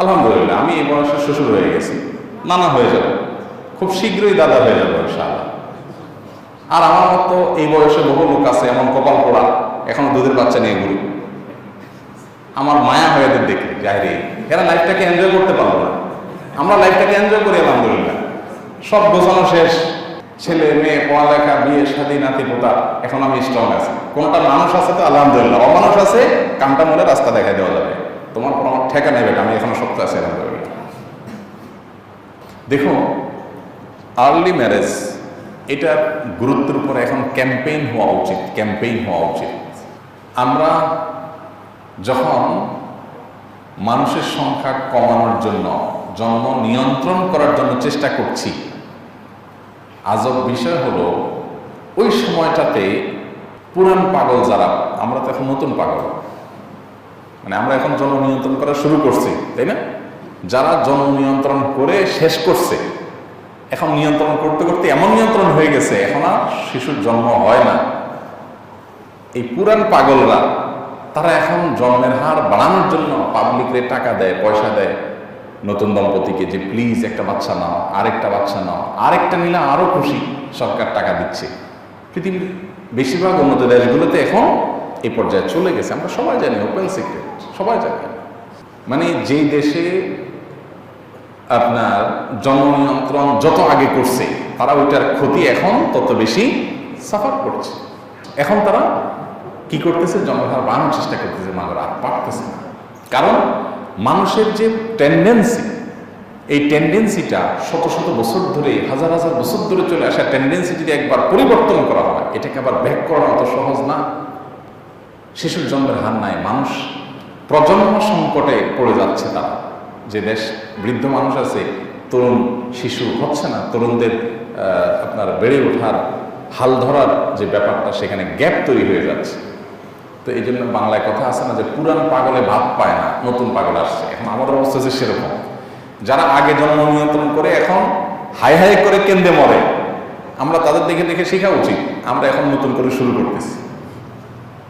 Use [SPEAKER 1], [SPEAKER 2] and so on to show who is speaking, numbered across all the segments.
[SPEAKER 1] আলহামদুলিল্লাহ, আমি এই বয়সে শ্বশুর হয়ে গেছি। নানা হয়ে যাব। খুব শীঘ্রই দাদা হয়ে যাব আর আমার মতো এই বয়সে বহু লোক আছে, এমন কপাল পোড়া, এখনও দুধের বাচ্চা নিয়ে ঘুরি। আমার মায়া হয়ে এদের দেখি যাই রে এরা লাইফটাকে এনজয় করতে পারল না। আমরা লাইফটাকে এনজয় করি, আলহামদুলিল্লাহ। সব গোছানো শেষ। ছেলে, মেয়ে, পড়ালেখা, বিয়ে, শাদী নাতি পোতা এখন আমি স্ট্রং আছি। কোনটা মানুষ আছে তো, আলহামদুলিল্লাহ। অমানুষ আছে কামটা মনে রাস্তা দেখা দেওয়া যাবে। তোমার আমার ঠেকা নেবে আমি এখনও শক্ত আছি, আলহামদুলিল্লাহ। দেখুন আর্লি ম্যারেজ এটার গুরুত্বের উপর এখন ক্যাম্পেইন হওয়া উচিত ক্যাম্পেইন হওয়া উচিত। আমরা যখন মানুষের সংখ্যা কমানোর জন্য, জন্ম নিয়ন্ত্রণ করার জন্য চেষ্টা করছি, আজব বিষয় হলো, ওই সময়টাতে পুরান পাগল যারা, আমরা তো এখন নতুন পাগল। মানে আমরা এখন জন্ম নিয়ন্ত্রণ করা শুরু করছি, তাই না? যারা জন্ম নিয়ন্ত্রণ করে শেষ করছে, এখন নিয়ন্ত্রণ করতে করতে এমন নিয়ন্ত্রণ হয়ে গেছে, এখন আর শিশুর জন্ম হয় না। এই পুরান পাগলরা, তারা এখন জন্মের হার বাড়ানোর জন্য পাবলিকরে টাকা দেয়, পয়সা দেয়। নতুন দম্পতিকে যে প্লিজ একটা বাচ্চা নাও, আরেকটা বাচ্চা নাও, আরেকটা নিলে আরও খুশি সরকার টাকা দিচ্ছে। পৃথিবীর বেশিরভাগ উন্নত দেশগুলোতে এখন এই পর্যায়ে চলে গেছে। আমরা সবাই জানি ওপেন সিক্রেট সবাই জানি। মানে যেই দেশে আপনার জন্ম নিয়ন্ত্রণ যত আগে করছে, তারা ওইটার ক্ষতি এখন তত বেশি সাফার করছে। এখন তারা কি করতেছে? জন্মহার বাড়ানোর চেষ্টা করতেছে মাগরা আর পারতেছে না। কারণ মানুষের যে টেন্ডেন্সি এই টেন্ডেন্সিটা শত শত বছর ধরে, হাজার হাজার বছর ধরে চলে আসা টেন্ডেন্সি যদি একবার পরিবর্তন করা হয়, এটাকে আবার ব্যাক করানো অত সহজ না। শিশুর জন্মের হার নাই, মানুষ প্রজন্ম সংকটে পড়ে যাচ্ছে তারা। যে দেশ বৃদ্ধ মানুষ আছে, তরুণ শিশু হচ্ছে না, তরুণদের আপনার বেড়ে ওঠার, হাল ধরার যে ব্যাপারটা, সেখানে গ্যাপ তৈরি হয়ে যাচ্ছে। তো এই জন্য বাংলায় কথা আছে না যে পুরান পাগলে ভাব পায় না, নতুন পাগল আসছে। এখন আমাদের অবস্থা হচ্ছে সেরকম। যারা আগে জন্ম নিয়ন্ত্রণ করে, এখন হাই হাই করে কেন্দ্রে মরে। আমরা তাদের দেখে দেখে শেখা উচিত। আমরা এখন নতুন করে শুরু করতেছি।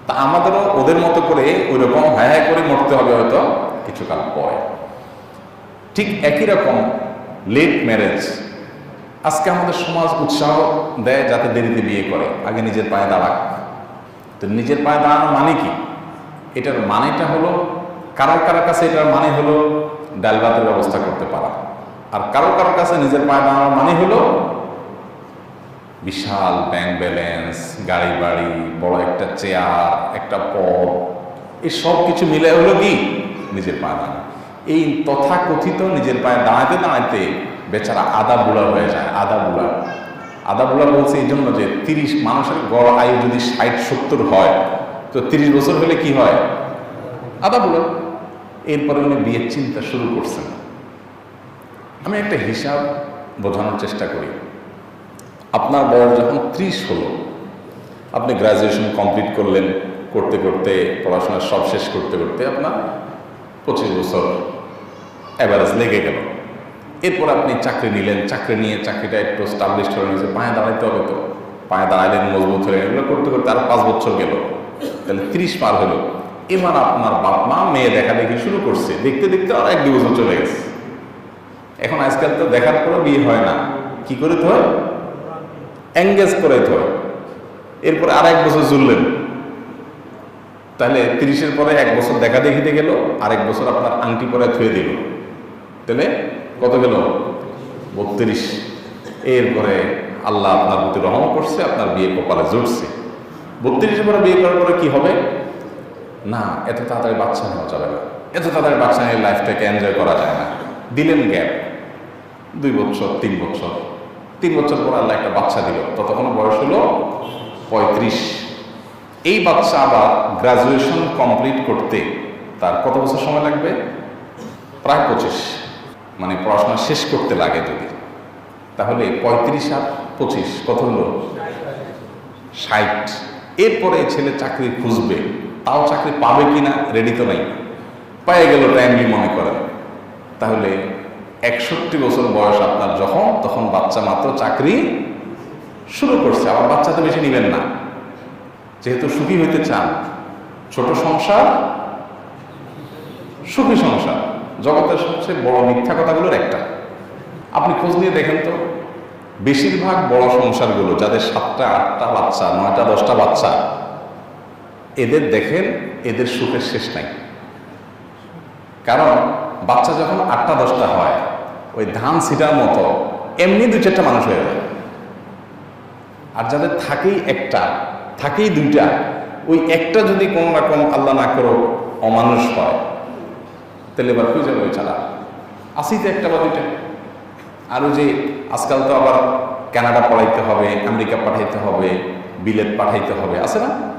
[SPEAKER 1] তা আমাদেরও ওদের মতো করে ওই রকম হাই হাই করে মরতে হবে হয়তো কিছুকাল পরে। ঠিক একই রকম লেট ম্যারেজ আজকে আমাদের সমাজ উৎসাহ দেয় যাতে দেরিতে বিয়ে করে, আগে নিজের পায়ে দাঁড়াক। তো নিজের পায়ে দাঁড়ানো মানে কি? এটার মানেটা হলো কারও কারোর কাছে এটার মানে হলো ডাল ভাতের ব্যবস্থা করতে পারা। আর কারও কারোর কাছে নিজের পায়ে দাঁড়ানোর মানে হলো বিশাল ব্যাংক ব্যালেন্স গাড়ি বাড়ি বড় একটা চেয়ার একটা পদ, এই সব কিছু মিলে হলো কি? নিজের পায়ে দাঁড়ানো। এই তথাকথিত নিজের পায়ে দাঁড়াতে দাঁড়াতে বেচারা আদা বুড়া হয়ে যায় আদা বুড়া আদা বুড়া বলছে এই জন্য যে তিরিশ মানুষের গড় আয়ু যদি ষাট, সত্তর হয়, তো তিরিশ বছর হলে কি হয়? আদা বুড়া এরপরে উনি বিয়ের চিন্তা শুরু করছেন। আমি একটা হিসাব বোঝানোর চেষ্টা করি। আপনার বয়স যখন ত্রিশ হলো, আপনি গ্রাজুয়েশন কমপ্লিট করলেন করতে করতে, পড়াশোনা সব শেষ করতে করতে আপনার পঁচিশ বছর অ্যাভারেজ লেগে গেল। এরপর আপনি চাকরি নিলেন, চাকরি নিয়ে চাকরিটা একটু স্টাবলিশ করে নিয়েছে পায়ে দাঁড়াইতে হবে তো। পায়ে দাঁড়াইলেন, মজবুত হলেন এগুলো করতে করতে আরও পাঁচ বছর গেল। তাহলে ত্রিশ পার হলো। এবার আপনার বাপ মা মেয়ে দেখা দেখি শুরু করছে, দেখতে দেখতে আর এক দু বছর চলে গেছে। এখন আজকাল তো দেখার পরে বিয়ে হয় না। কি করে তো হয়? এঙ্গেজ করে তো। এরপরে আর এক বছর জুড়লেন। তাহলে তিরিশের পরে এক বছর দেখা দেখিতে গেল, আরেক বছর আপনার আংটি পরে থুয়ে দিল। তাহলে কত গেল? বত্রিশ। এরপরে আল্লাহ আপনার প্রতি রহম করছে, আপনার বিয়ে কপালে জুটছে। বত্রিশের পরে বিয়ে করার পরে কি হবে? না, এত তাড়াতাড়ি বাচ্চা নেওয়া যাবে না। এত তাড়াতাড়ি বাচ্চা নিয়ে লাইফটাকে এনজয় করা যায় না। দিলেন গ্যাপ দুই বছর, তিন বছর। তিন বছর পর আল্লাহ একটা বাচ্চা দিল। ততক্ষণ বয়স হলো পঁয়ত্রিশ। এই বাচ্চা আবার গ্রাজুয়েশন কমপ্লিট করতে তার কত বছর সময় লাগবে? প্রায় পঁচিশ। মানে পড়াশোনা শেষ করতে লাগে যদি। তাহলে পঁয়ত্রিশ আর পঁচিশ কত হলো? ষাট। এরপরে ছেলে চাকরি খুঁজবে। তাও চাকরি পাবে কিনা রেডি তো নাই। পায়ে গেল টাইমলি মনে করেন। তাহলে একষট্টি বছর বয়স আপনার যখন, তখন বাচ্চা মাত্র চাকরি শুরু করছে। আবার বাচ্চা তো বেশি নেবেন না। যেহেতু সুখী হইতে চান, ছোট সংসার, সুখী সংসার। জগতের সবচেয়ে বড় মিথ্যা কথাগুলোর একটা। আপনি খোঁজ নিয়ে দেখেন তো, বেশিরভাগ বড় সংসারগুলো, যাদের সাতটা, আটটা বাচ্চা, নয়টা, দশটা বাচ্চা, এদের দেখেন এদের সুখের শেষ নাই। কারণ বাচ্চা যখন আটটা, দশটা হয়, ওই ধান সিটার মতো এমনি দু চারটা মানুষ হয়ে যায়। আর যাদের থাকেই একটা, থাকেই দুইটা, ওই একটা যদি কোনো রকম আল্লাহ না করো অমানুষ হয়। তাহলে এবার যাবে ওই চালা। আসিতে একটা বা দুইটা। আর ওই যে আজকাল তো আবার কানাডা পড়াইতে হবে, আমেরিকা পাঠাইতে হবে, বিলেত পাঠাইতে হবে, আছে না?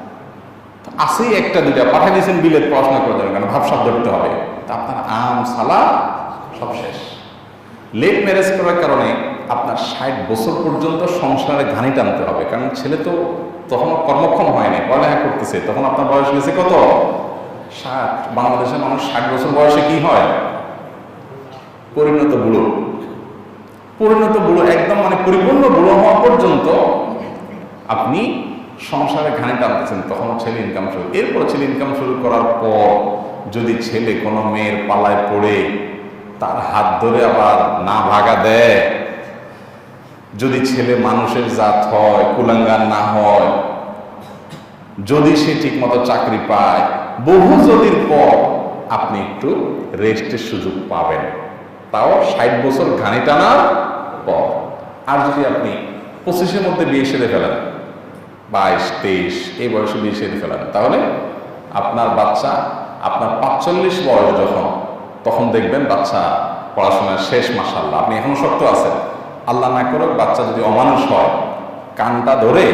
[SPEAKER 1] আসেই একটা, দুইটা, পাঠাই দিয়েছেন বিলেত, পড়াশোনা করে দেবেন কারণ ভাবসাব ধরতে হবে। তা আপনার আম সালা সব শেষ। লেট ম্যারেজ করার কারণে আপনার ষাট বছর পর্যন্ত সংসারে ঘানি টানতে হবে, কারণ ছেলে তো তখন কর্মক্ষম হয় না পড়ালেখা করতেছে, তখন আপনার বয়স গেছে কত? ষাট। বাংলাদেশের মানুষ ষাট বছর বয়সে কি হয়? পরিণত বুড়ো। পরিণত বুড়ো একদম মানে পরিপূর্ণ বুড়ো হওয়া পর্যন্ত আপনি সংসারে ঘানি টানতেছেন তখন ছেলে ইনকাম শুরু। এরপর ছেলে ইনকাম শুরু করার পর যদি ছেলে কোনো মেয়ের পালায় পড়ে, তার হাত ধরে আবার না ভাগা দেয়। যদি ছেলে মানুষের জাত হয়, কুলাঙ্গার না হয়, যদি সে ঠিকমতো চাকরি পায়, বহু যদির পর আপনি একটু রেস্টের সুযোগ পাবেন। তাও ষাট বছর ঘানি টানার পর। আর যদি আপনি পঁচিশের মধ্যে বিয়ে সেরে ফেলেন বাইশ, তেইশ, এই বয়সে বিয়ে সেরে ফেলেন তাহলে আপনার বাচ্চা, আপনার পাঁচচল্লিশ বয়স যখন, তখন দেখবেন বাচ্চা পড়াশোনার শেষ মাসাল্লাহ আপনি এখনও শক্ত আছেন। আল্লাহ না করুক বাচ্চা যদি অমানুষ হয়, কানটা ধরে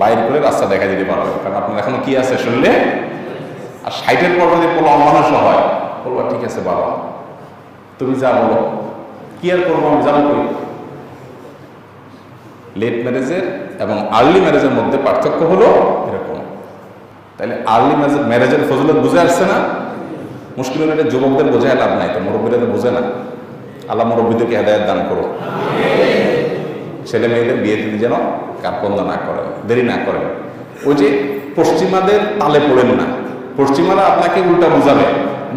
[SPEAKER 1] বাইর করে রাস্তা দেখা দিতে পারবেন কারণ আপনার এখনও কি আছে শুনলে? আর সাইটের পর যদি কোনো অমানুষ হয়, বলব, ঠিক আছে বাবা, তুমি যা বলো, কি আর করব আমি যাব করি লেট ম্যারেজের এবং আর্লি ম্যারেজের মধ্যে পার্থক্য হলো এরকম। তাহলে আর্লি ম্যারেজের ফজলত বুঝে আসছে না? মুশকিল হলে এটা যুবকদের বোঝায় লাভ নাই, তো মুরব্বীরা বোঝে না। আল্লাহ মুরব্বীদেরকে হেদায়ত দান করো ছেলে মেয়েদের বিয়ে দিতে যেন কারপন্দ না করেন, দেরি না করেন। ওই যে পশ্চিমাদের তালে পড়েন না। পশ্চিমারা আপনাকে উল্টা বুঝাবে,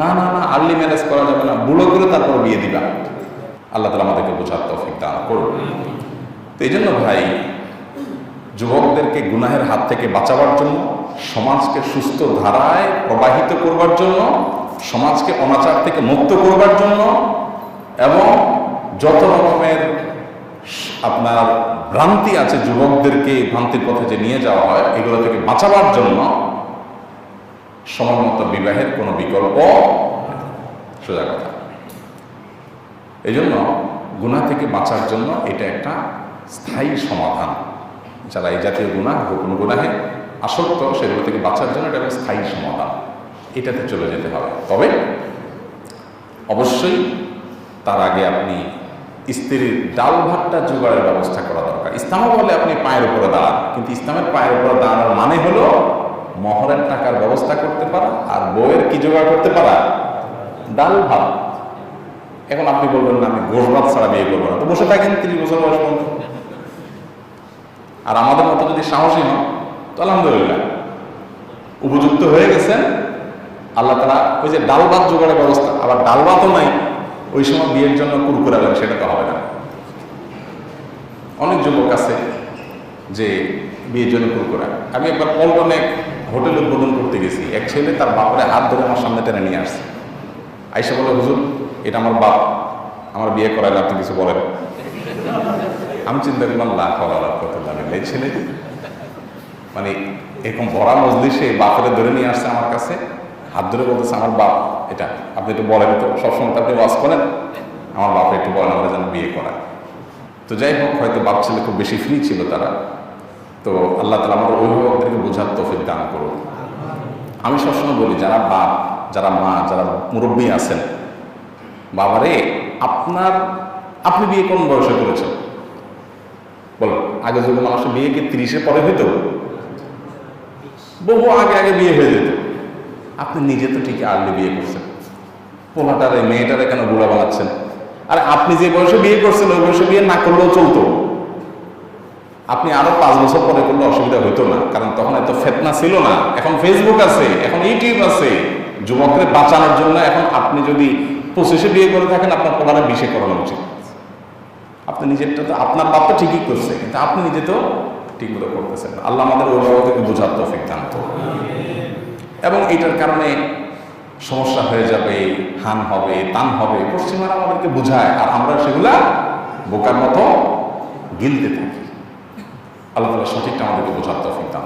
[SPEAKER 1] না না না আর্লি ম্যারেজ করা যাবে না, বুড়ো করে তারপর বিয়ে দিবা। আল্লাহ তালা আমাদেরকে বোঝার তৌফিক দান করুন। তো এই জন্য ভাই যুবকদেরকে গুনাহের হাত থেকে বাঁচাবার জন্য, সমাজকে সুস্থ ধারায় প্রবাহিত করবার জন্য, সমাজকে অনাচার থেকে মুক্ত করবার জন্য এবং যত রকমের আপনার ভ্রান্তি আছে যুবকদেরকে ভ্রান্তির পথে যে নিয়ে যাওয়া হয়, এগুলো থেকে বাঁচাবার জন্য সময়মত বিবাহের কোনো বিকল্প সোজা কথা। এই জন্য গুণা থেকে বাঁচার জন্য এটা একটা স্থায়ী সমাধান। যারা এই জাতীয় গুণা, গোপন গুণাহে আসক্ত, সেগুলো থেকে বাঁচার জন্য এটা স্থায়ী সমাধান। এটাতে চলে যেতে হবে। তবে অবশ্যই তার আগে আপনি স্ত্রীর ডাল ভাতটা জোগাড়ের ব্যবস্থা করা দরকার। ইসলামও বলে আপনি পায়ের উপরে দাঁড়ান, কিন্তু ইসলামের পায়ের উপরে দাঁড়ানোর মানে হলো মহরের টাকার ব্যবস্থা করতে পারা আর বইয়ের কি জোগাড় করতে পারা? ডাল ভাত। এখন আপনি বলবেন, না, আমি গোস ভাত ছাড়া বিয়ে করব না। তো বসে থাকেন, তিরিশ বছর বয়স পর্যন্ত। আর আমাদের মতো যদি সাহসী হন, তো আলহামদুলিল্লাহ। উপযুক্ত হয়ে গেছেন। আল্লাহ তারা ওই যে ডাল ভাত জোগাড়ের ব্যবস্থা, আবার ডাল ভাতও নাই, ওই সময় বিয়ের জন্য কুরকুরাবেন সেটা তো হবে না। অনেক যুবক আছে যে বিয়ের জন্য কুরকুরা আমি একবার পল্টনে হোটেল উদ্বোধন করতে গেছি। এক ছেলে তার বাপরে হাত ধরে আমার সামনে টেনে নিয়ে আসছে। আইসা বলে, হুজুর, এটা আমার বাপ, আমার বিয়ে করাইলে আপনি কিছু বলেন। আমি চিন্তা করলাম লাখ লাভ করতে পারেন এই ছেলে। মানে এরকম ভরা মজলিসে বাপরে ধরে নিয়ে আসছে আমার কাছে। হাত ধরে বলতেছে, আমার বাপ, এটা আপনি একটু বলেন তো, সবসময় তো আপনি ওয়াজ করেন? আমার বাপে একটু বলেন, আমরা যেন বিয়ে করা তো যাই হোক, হয়তো বাপ ছেলে খুব বেশি ফ্রি ছিল তারা। তো আল্লাহ তালা আমাদের অভিভাবকদেরকে বোঝার তফিক দান করুন। আমি সবসময় বলি, যারা বাপ, যারা মা, যারা মুরব্বী আছেন, বাবারে, আপনার, আপনি বিয়ে কোন বয়সে করেছেন? আগে যদি মানুষের বিয়ে কি তিরিশে পরে হইতো, বহু আগে আগে বিয়ে হয়ে যেত। আপনি নিজে তো ঠিক আর্লি বিয়ে করছেন। পোলাটারে, মেয়েটারে কেন বুড়া বানাচ্ছেন? আর আপনি যে বয়সে বিয়ে করছেন, ওই বয়সে বিয়ে না করলেও চলতো। আপনি আরও পাঁচ বছর পরে করলে অসুবিধা হইতো না, কারণ তখন এত ফেতনা ছিল না। এখন ফেসবুক আছে, এখন ইউটিউব আছে। যুবকদের বাঁচানোর জন্য এখন আপনি যদি পঁচিশে বিয়ে করে থাকেন, আপনার পড়ারে বিশে করানো উচিত। আপনি নিজেরটা তো আপনার বাপ তো ঠিকই করছে, কিন্তু আপনি নিজে তো ঠিক মতো করতেছেন আল্লাহ আমাদের অভিভাবকদেরকে বোঝার তৌফিক দান এবং এটার কারণে সমস্যা হয়ে যাবে, হান হবে, তান হবে। পশ্চিমারা আমাদেরকে বোঝায়, আর আমরা সেগুলা বোকার মতো গিলতে থাকি। আল্লাহ তালা সঠিকটা আমাদেরকে বোঝার তৌফিক দান